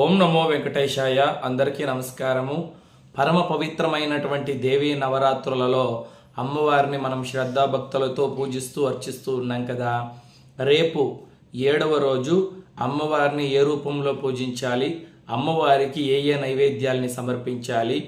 ఓం నమో వెంకటేశాయ. అందరికీ నమస్కారము. పరమ పవిత్రమైనటువంటి దేవీ నవరాత్రులలో అమ్మవారిని మనం శ్రద్ధాభక్తులతో పూజిస్తూ అర్చిస్తూ ఉన్నాం కదా. రేపు ఏడవ రోజు అమ్మవారిని ఏ రూపంలో పూజించాలి? అమ్మవారికి ఏ ఏ నైవేద్యాల్ని సమర్పించాలి?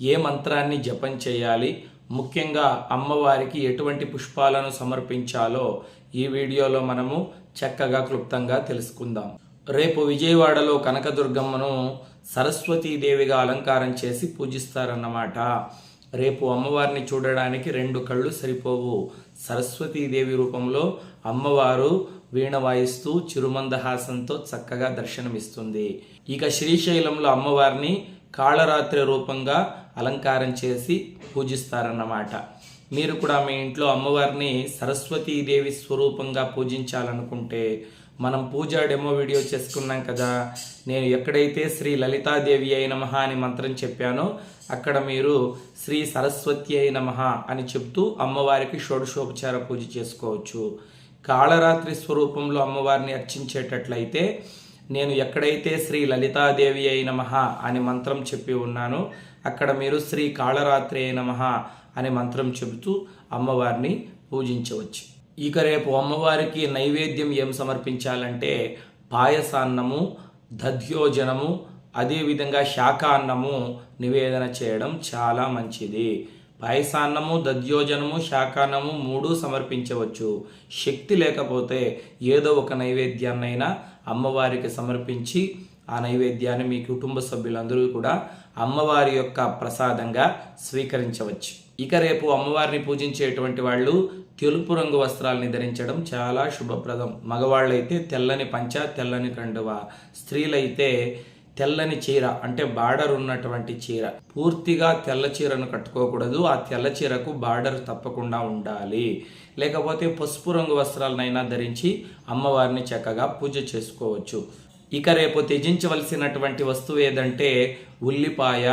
ఏ మంత్రాన్ని జపం చేయాలి? ముఖ్యంగా అమ్మవారికి ఎటువంటి పుష్పాలను సమర్పించాలో ఈ వీడియోలో మనము చక్కగా క్లుప్తంగా తెలుసుకుందాం. రేపు విజయవాడలో కనకదుర్గమ్మను సరస్వతీదేవిగా అలంకారం చేసి పూజిస్తారన్నమాట. రేపు అమ్మవారిని చూడడానికి రెండు కళ్ళు సరిపోవు. సరస్వతీదేవి రూపంలో అమ్మవారు వీణ వాయిస్తూ చిరుమందహాసంతో చక్కగా దర్శనమిస్తుంది. ఇక శ్రీశైలంలో అమ్మవారిని కాళరాత్రి రూపంగా అలంకారం చేసి పూజిస్తారన్నమాట. మీరు కూడా మీ ఇంట్లో అమ్మవారిని సరస్వతీదేవి స్వరూపంగా పూజించాలనుకుంటే మనం పూజా డెమో వీడియో చేసుకున్నాం కదా. నేను ఎక్కడైతే శ్రీ లలితాదేవి అయిన మహ అని మంత్రం చెప్పానో అక్కడ మీరు శ్రీ సరస్వతి అయిన మహ అని చెప్తూ అమ్మవారికి షోడశోపచార పూజ చేసుకోవచ్చు. కాళరాత్రి స్వరూపంలో అమ్మవారిని అర్చించేటట్లయితే నేను ఎక్కడైతే శ్రీ లలితాదేవి అయిన మహా అని మంత్రం చెప్పి ఉన్నానో అక్కడ మీరు శ్రీ కాళరాత్రి అయిన నమః అనే మంత్రం చెబుతూ అమ్మవారిని పూజించవచ్చు. ఇక రేపు అమ్మవారికి నైవేద్యం ఏం సమర్పించాలంటే పాయసాన్నము దధ్యోజనము అదేవిధంగా శాకాన్నము నివేదన చేయడం చాలా మంచిది. పాయసాన్నము దధ్యోజనము శాకాన్నము మూడు సమర్పించవచ్చు. శక్తి లేకపోతే ఏదో ఒక నైవేద్యాన్నైనా అమ్మవారికి సమర్పించి ఆ నైవేద్యాన్ని మీ కుటుంబ సభ్యులందరూ కూడా అమ్మవారి యొక్క ప్రసాదంగా స్వీకరించవచ్చు. ఇక రేపు అమ్మవారిని పూజించేటువంటి వాళ్ళు తెలుపు రంగు వస్త్రాలని ధరించడం చాలా శుభప్రదం. మగవాళ్ళైతే తెల్లని పంచ తెల్లని కండువ. స్త్రీలైతే తెల్లని చీర అంటే బార్డర్ ఉన్నటువంటి చీర. పూర్తిగా తెల్ల చీరను కట్టుకోకూడదు. ఆ తెల్ల చీరకు బార్డర్ తప్పకుండా ఉండాలి. లేకపోతే పసుపు రంగు వస్త్రాలనైనా ధరించి అమ్మవారిని చక్కగా పూజ చేసుకోవచ్చు. ఇక రేపు త్యజించవలసినటువంటి వస్తువు ఏదంటే ఉల్లిపాయ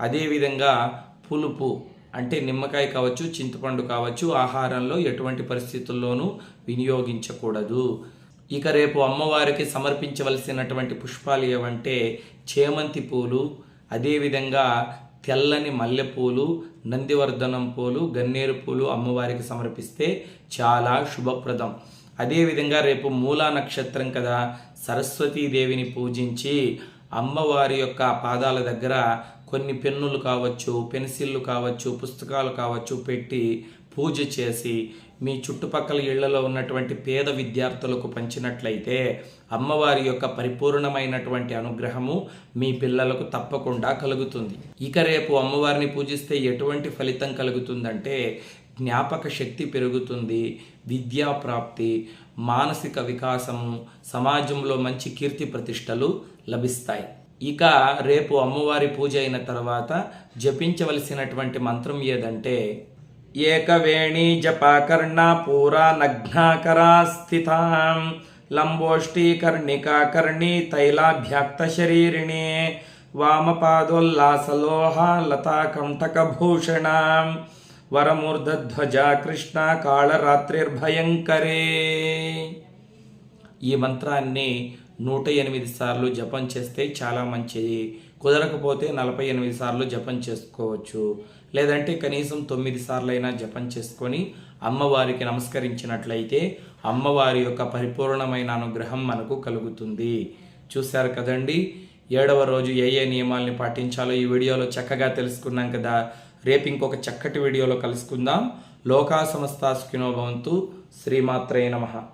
అదేవిధంగా పులుపు అంటే నిమ్మకాయ కావచ్చు చింతపండు కావచ్చు ఆహారంలో ఎటువంటి పరిస్థితుల్లోనూ వినియోగించకూడదు. ఇక రేపు అమ్మవారికి సమర్పించవలసినటువంటి పుష్పాలు ఏవంటే చేమంతి పూలు అదేవిధంగా తెల్లని మల్లెపూలు నందివర్ధనం పూలు గన్నేరు పూలు అమ్మవారికి సమర్పిస్తే చాలా శుభప్రదం. అదేవిధంగా రేపు మూలా నక్షత్రం కదా. సరస్వతీదేవిని పూజించి అమ్మవారి యొక్క పాదాల దగ్గర కొన్ని పెన్నులు కావచ్చు పెన్సిళ్ళు కావచ్చు పుస్తకాలు కావచ్చు పెట్టి పూజ చేసి మీ చుట్టుపక్కల ఇళ్ళలో ఉన్నటువంటి పేద విద్యార్థులకు పంచినట్లయితే అమ్మవారి యొక్క పరిపూర్ణమైనటువంటి అనుగ్రహము మీ పిల్లలకు తప్పకుండా కలుగుతుంది. ఇక రేపు అమ్మవారిని పూజిస్తే ఎటువంటి ఫలితం కలుగుతుందంటే జ్ఞాపక శక్తి పెరుగుతుంది విద్యా ప్రాప్తి మానసిక వికాసం సమాజంలో మంచి కీర్తి ప్రతిష్టలు లభిస్తాయి. ఇక రేపు అమ్మవారి పూజ అయిన తర్వాత జపించవలసినటువంటి మంత్రం ఏదంటే ఏకవేణి జపాకర్ణ పూరా నగ్నాకరా స్థితాం లంబోష్టీకర్ణికాకర్ణి తైలాభ్యాక్త శరీరిణి వామపాదోల్లాసలోహ లతాకంఠకభూషణాం వరమూర్ధధ్వజ కృష్ణ కాళరాత్రిర్భయంకరే. ఈ మంత్రాన్ని నూట ఎనిమిది సార్లు జపం చేస్తే చాలా మంచిది. కుదరకపోతే నలభై ఎనిమిది సార్లు జపం చేసుకోవచ్చు. లేదంటే కనీసం తొమ్మిది సార్లైనా జపం చేసుకొని అమ్మవారికి నమస్కరించినట్లయితే అమ్మవారి యొక్క పరిపూర్ణమైన అనుగ్రహం మనకు కలుగుతుంది. చూశారు కదండి? ఏడవ రోజు ఏ ఏ నియమాల్ని పాటించాలో ఈ వీడియోలో చక్కగా తెలుసుకున్నాం కదా. రేపు ఇంకొక చక్కటి వీడియోలో కలుసుకుందాం. లోకా సంస్థ సుఖినోభవంతు శ్రీమాత్రే నమః.